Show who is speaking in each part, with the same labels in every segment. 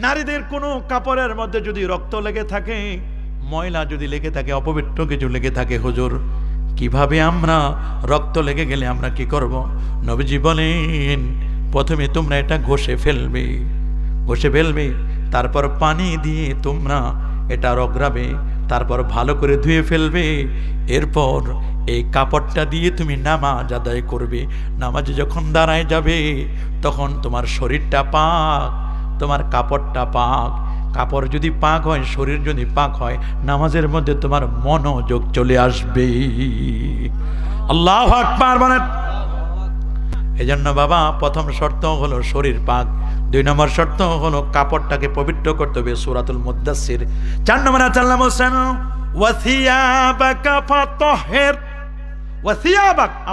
Speaker 1: নারীদের কোনো কাপড়ের মধ্যে যদি রক্ত লেগে থাকে, ময়লা যদি লেগে থাকে, অপবিত্র কিছু লেগে থাকে, হুজুর, কীভাবে আমরা রক্ত লেগে গেলে আমরা কি করব? নবীজি বলেন, প্রথমে তোমরা এটা ঘষে ফেলবে ঘষে ফেলবে, তারপর পানি দিয়ে তোমরা এটা রগড়াবে তারপর ভালো করে ধুয়ে ফেলবে। এরপর এই কাপড়টা দিয়ে তুমি নামাজ আদায় করবে। নামাজে যখন দাঁড়ায় যাবে, তখন তোমার শরীরটা পাক, তোমার কাপড়টা পাক। কাপড় যদি পাক হয়, শরীর যদি পাক হয়, নামাজের মধ্যে তোমার মনোযোগ চলে আসবে। আল্লাহ আকবার বলেন। এই জন্য বাবা, প্রথম শর্ত হলো শরীর পাক। দুই নম্বর শর্ত হলো কাপড়টাকে পবিত্র করতে হবে, সুরাতুল মুদাসির চার নম্বর চাল্লাম হোসেন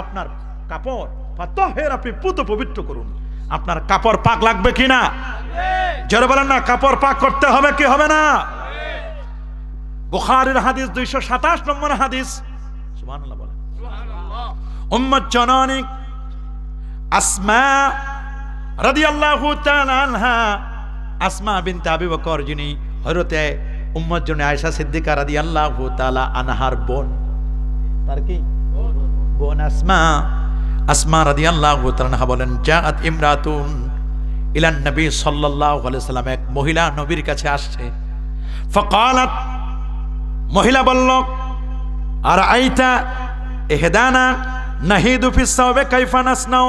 Speaker 1: আপনার কাপড় ফাতহের আপনি পুত পবিত্র করুন। আপনার কাপড় পাক লাগবে কিনা জোরে বলেন না, কাপড় পাক করতে হবে কি হবে না? বুখারীর হাদিস দুইশো সাতাশ নম্বর হাদিস। সুবহানাল্লাহ বলেন। উম্মত জননী আসমা রাদিয়াল্লাহু তাআলা আনহা, আসমা বিনতে আবি বকর, যিনি হযরতে উম্মত জন্য আয়েশা সিদ্দিকা রাদিয়াল্লাহু তাআলা আনহার বোন। তার কি? বোন আসমা। আসমা রাদিয়াল্লাহু তাআলা আনহা বলেন, জাআত ইমরাতুন ইলান নবী সাল্লাল্লাহু আলাইহি সাল্লাম। এক মহিলা নবীর কাছে আসছে। ফাকালাত, মহিলা বলল আর আইতা এহেদানা নাহিদু ফিস সাওবে কাইফা নাসনাউ?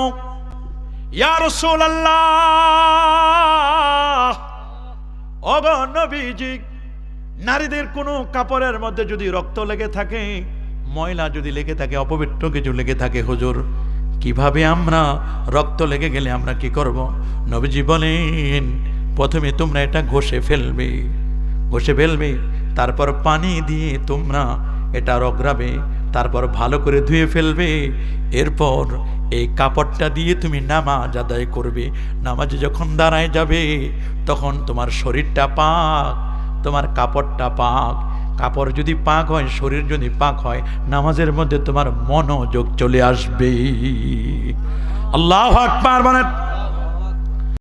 Speaker 1: নারীদের কোনো কাপড়ের মধ্যে যদি রক্ত লেগে থাকে, ময়লা যদি লেগে থাকে, অপবিত্র কিছু লেগে থাকে, হুজুর, কীভাবে আমরা রক্ত লেগে গেলে আমরা কি করব? নবীজি বলেন, প্রথমে তোমরা এটা ঘষে ফেলবে ঘষে ফেলবে, তারপর পানি দিয়ে তোমরা এটা রগড়াবে, তারপর ভালো করে ধুয়ে ফেলবে, এরপর এই কাপড়টা দিয়ে তুমি নামাজ আদায় করবে। নামাজ যখন দাঁড়ায় যাবে, তখন তোমার শরীরটা পাক, তোমার কাপড়টা পাক। কাপড় যদি পাক হয়, শরীর যদি পাক হয়, নামাজের মধ্যে তোমার মনোযোগ চলে আসবে। আল্লাহ আকবার মানে